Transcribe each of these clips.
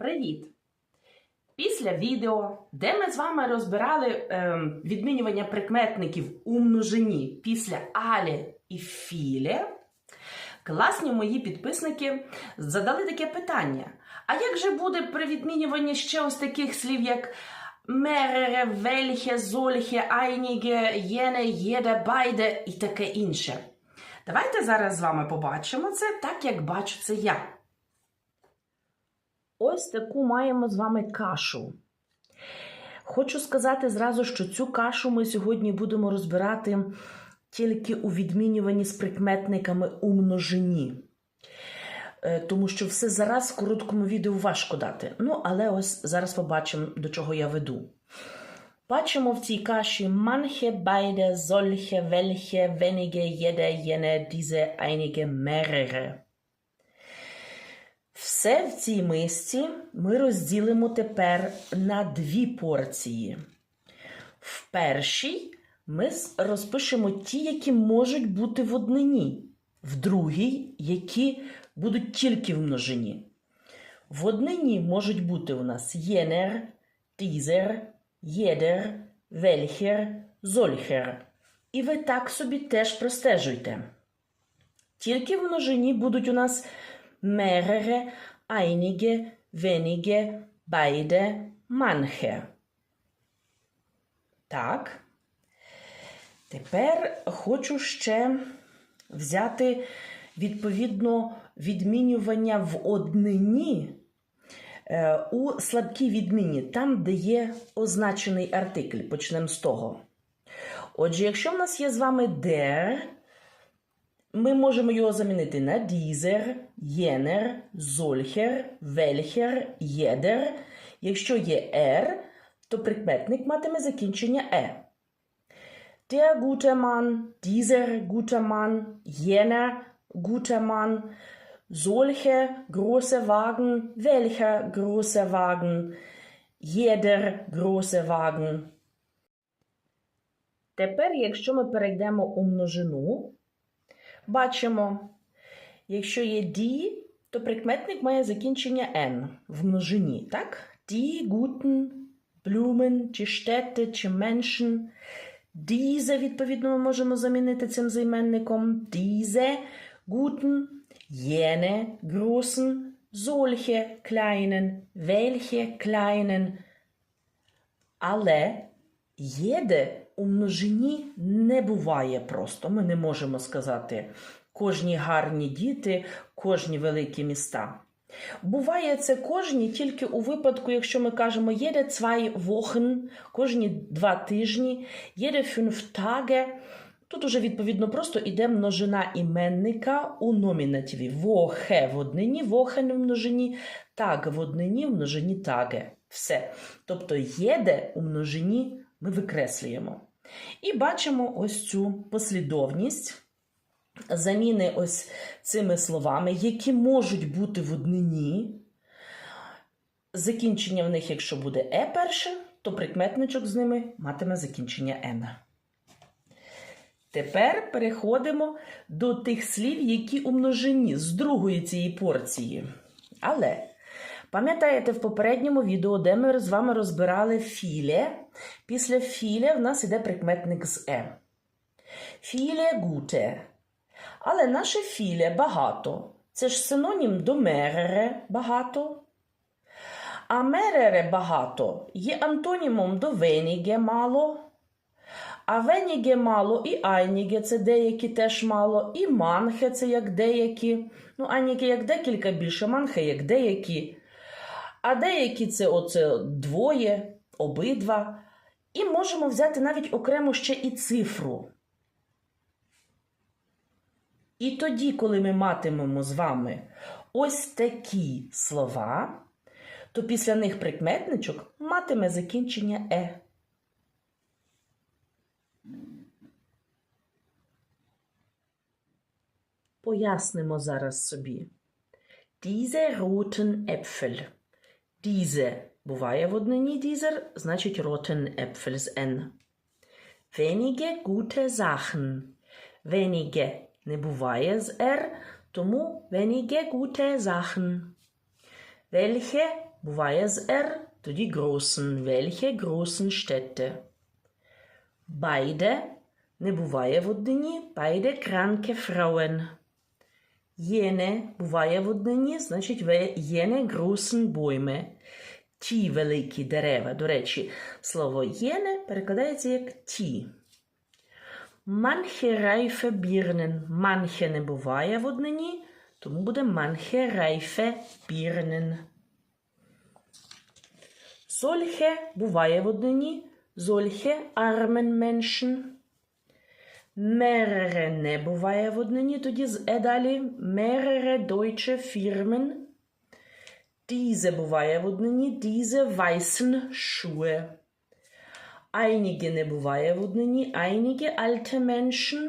Привіт! Після відео, де ми з вами розбирали ем, відмінювання прикметників у множині після але і філе, класні мої підписники задали таке питання: а як же буде при відмінюванні ще ось таких слів, як мерере, вельхе, зольхе, айніге, єне, єде, байде і таке інше? Давайте зараз з вами побачимо це так, як бачу це я. Ось таку маємо з вами кашу. Хочу сказати зразу, що цю кашу ми сьогодні будемо розбирати тільки у відмінюванні з прикметниками у множині. Е, Тому що все зараз в короткому відео важко дати. Ну, але ось зараз побачимо, до чого я веду. Бачимо в цій каші manche, beide, solche, welche, wenige, jede, jene, diese, einige, mehrere. Все в цій мисці ми розділимо тепер на дві порції. В першій ми розпишемо ті, які можуть бути в однині, в другій, які будуть тільки в множині. В однині можуть бути у нас єнер, тізер, єдер, вельхер, зольхер. І ви так собі теж простежуйте. Тільки в множині будуть у нас mehrere, einige, wenige, beide, manche. Так. Тепер хочу ще взяти відповідно відмінювання в однині е, у слабкій відміні, там, де є означений артикль. Почнемо з того. Отже, якщо в нас є з вами der, ми можемо його замінити на dieser, jener, solcher, welcher, jeder. Якщо є er, то прикметник матиме закінчення е. Der gute Mann, dieser gute Mann, jener gute Mann, solche große Wagen, welcher große Wagen, jeder große Wagen. Тепер, якщо ми перейдемо у множину, бачимо, якщо є die, то прикметник має закінчення n в множині, так? Die guten Blumen, чи Städte, чи Menschen. Diese, відповідно, ми можемо замінити цим займенником. Diese guten, jene großen, solche kleinen, welche kleinen. Але єде у множині не буває просто. Ми не можемо сказати кожні гарні діти, кожні великі міста. Буває це кожні тільки у випадку, якщо ми кажемо єде zwei Wochen, кожні два тижні, єде Tage. Тут уже відповідно просто іде множина іменника у номінативі. Вохе в однині, вохен в множині, так в однині, в множині таге. Все. Тобто єде у множині ми викреслюємо. І бачимо ось цю послідовність заміни ось цими словами, які можуть бути в однині. Закінчення в них, якщо буде е перше, то прикметничок з ними матиме закінчення н. Тепер переходимо до тих слів, які у множині з другої цієї порції. Але пам'ятаєте, в попередньому відео, де ми з вами розбирали філе, після філе в нас іде прикметник з е. Філе гуте. Але наше філе багато. Це ж синонім до мерере багато. А мерере багато є антонімом до веніге мало. А веніге мало і айніге це деякі теж мало, і манхе це як деякі. Ну, айніге як декілька більше, манхе як деякі. А деякі це оце двоє, обидва. І можемо взяти навіть окремо ще і цифру. І тоді, коли ми матимемо з вами ось такі слова, то після них прикметничок матиме закінчення е. Пояснимо зараз собі. Diese roten Äpfel. Diese буває в однині дізер, значить roten Äpfel з N. Wenige gute Sachen. Wenige не буває з R, тому wenige gute Sachen. Welche буває з R, тоді großen. Welche großen Städte? Beide не буває в однині, beide kranke Frauen. Jene буває в однині, значить jene großen Bäume. Ті великі дерева. До речі, слово jene перекладається як ті. Manche reife Birnen. Manche не буває в однині, тому буде manche reife Birnen. Solche буває в однині, solche armen Menschen. Mehrere не буває в однині, тоді з е далі mehrere deutsche Firmen. Diese буває в однині, diese weißen Schuhe. Einige не буває в однині, einige alte Menschen.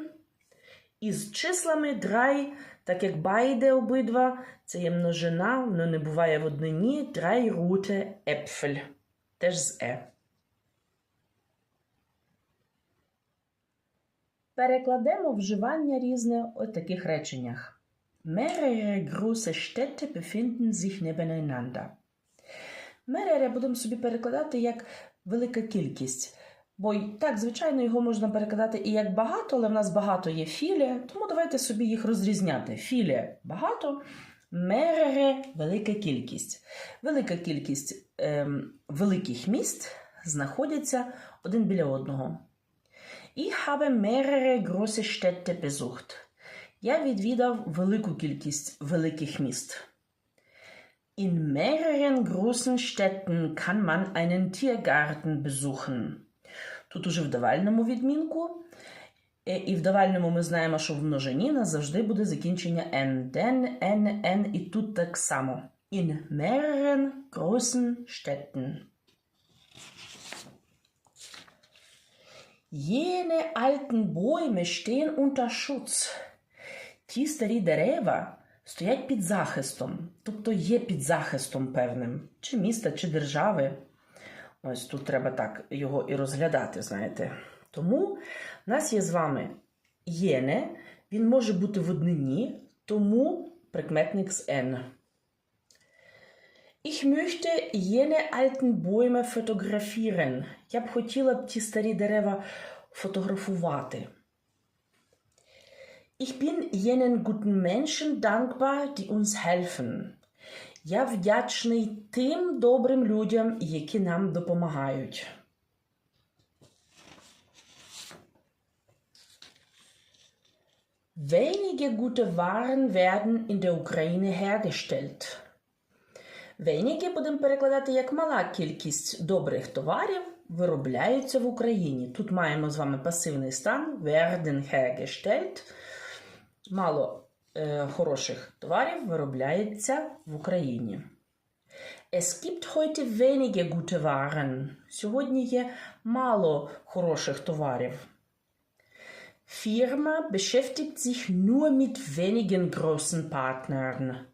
Із числами drei, так як beide обидва, це є множина, воно не буває в однині, drei rote Äpfel. Теж з е. Перекладемо вживання різне у таких реченнях. Mehrere große Städte befinden sich nebeneinander. Mehrere будемо собі перекладати як велика кількість. Бо так, звичайно, його можна перекладати і як багато, але в нас багато є філія, тому давайте собі їх розрізняти. Філія багато, мерере велика кількість. Велика кількість ем, великих міст знаходяться один біля одного. Ich habe mehrere große Städte besucht. Я відвідав велику кількість великих міст. In mehreren großen Städten kann man einen Tiergarten besuchen. Тут уже в давальному відмінку. Е, І в давальному ми знаємо, що в множині нас завжди буде закінчення n. Den, n, n і тут так само. In mehreren großen Städten. Jene alten Bäume stehen unter Schutz. Ті старі дерева стоять під захистом, тобто є під захистом певним, чи міста, чи держави. Ось тут треба так його і розглядати, знаєте. Тому в нас є з вами єне, він може бути в однині, тому прикметник з n. Ich möchte jene alten Bäume fotografieren. Я б хотіла б ті старі дерева фотографувати. Ich bin jenen guten Menschen dankbar, die uns helfen. Я вдячний тим добрим людям, які нам допомагають. Wenige gute Waren werden in der Ukraine hergestellt. Wenige будемо перекладати як мала кількість добрих товарів виробляються в Україні. Тут маємо з вами пасивний стан werden hergestellt. Мало е, хороших товарів виробляється в Україні. Es gibt heute wenige gute Waren. Сьогодні є мало хороших товарів. Firma beschäftigt sich nur mit wenigen großen Partnern.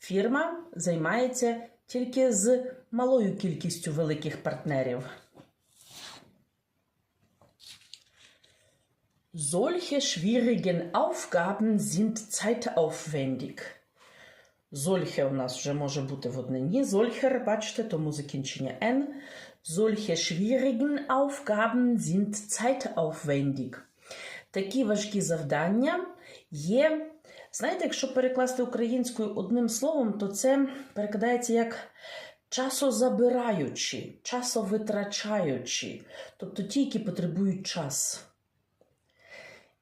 Фірма займається тільки з малою кількістю великих партнерів. Solche schwierigen Aufgaben sind zeitaufwendig. Solche у нас вже може бути в однині. Solcher, бачите, тому закінчення N. Solche schwierigen Aufgaben sind zeitaufwendig. Такі важкі завдання є. Знаєте, якщо перекласти українською одним словом, то це перекладається як часозабираючі, часовитрачаючі, тобто ті, які потребують час.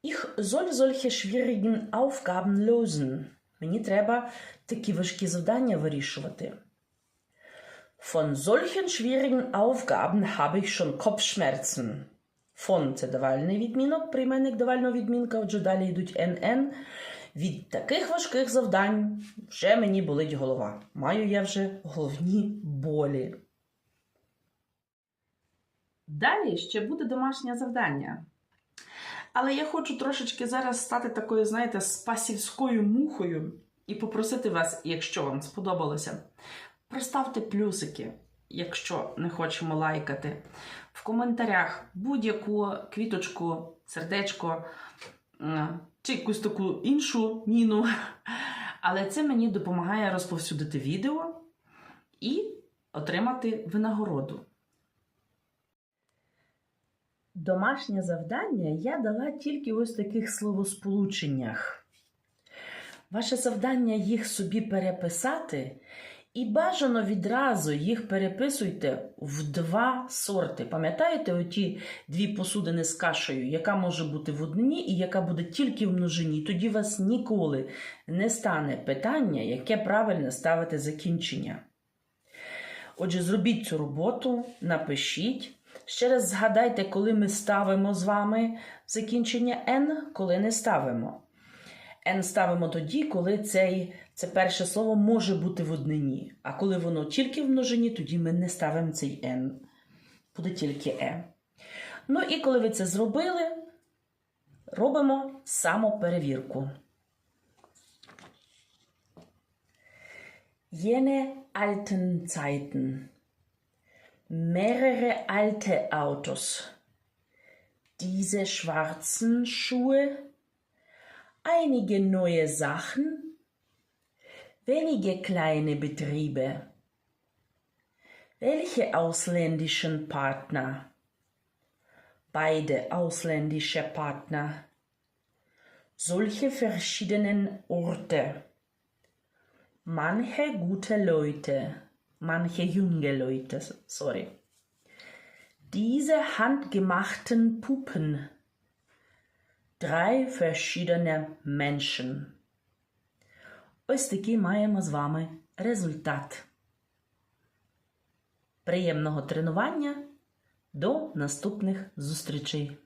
Ich soll solche schwierigen Aufgaben lösen. Мені треба такі важкі завдання вирішувати. Von solchen schwierigen Aufgaben habe ich schon Kopfschmerzen. Von – це давальний відмінок, прийменник давального відмінка, отже далі йдуть NN. Від таких важких завдань вже мені болить голова. Маю я вже головні болі. Далі ще буде домашнє завдання. Але я хочу трошечки зараз стати такою, знаєте, спасівською мухою і попросити вас, якщо вам сподобалося, проставте плюсики, якщо не хочемо лайкати. В коментарях будь-яку квіточку, сердечко чи якусь таку іншу міну. Але це мені допомагає розповсюдити відео і отримати винагороду. Домашнє завдання я дала тільки ось таких словосполученнях. Ваше завдання їх собі переписати, і бажано відразу їх переписуйте в два сорти. Пам'ятаєте оті дві посудини з кашею, яка може бути в однині і яка буде тільки в множині. Тоді у вас ніколи не стане питання, яке правильно ставити закінчення. Отже, зробіть цю роботу, напишіть. Ще раз згадайте, коли ми ставимо з вами закінчення N, коли не ставимо. N ставимо тоді, коли цей, це перше слово може бути в однині. А коли воно тільки в множині, тоді ми не ставимо цей N. Буде тільки E. Ну і коли ви це зробили, робимо самоперевірку. Jene alten Zeiten. Mehrere alte Autos. Diese schwarzen Schuhe. Einige neue Sachen. Wenige kleine Betriebe. Welche ausländischen Partner? Beide ausländische Partner. Solche verschiedenen Orte. Manche gute Leute, manche junge Leute, sorry. Diese handgemachten Puppen. Drei verschiedene Menschen. Ось такий маємо з вами результат. Приємного тренування. До наступних зустрічей!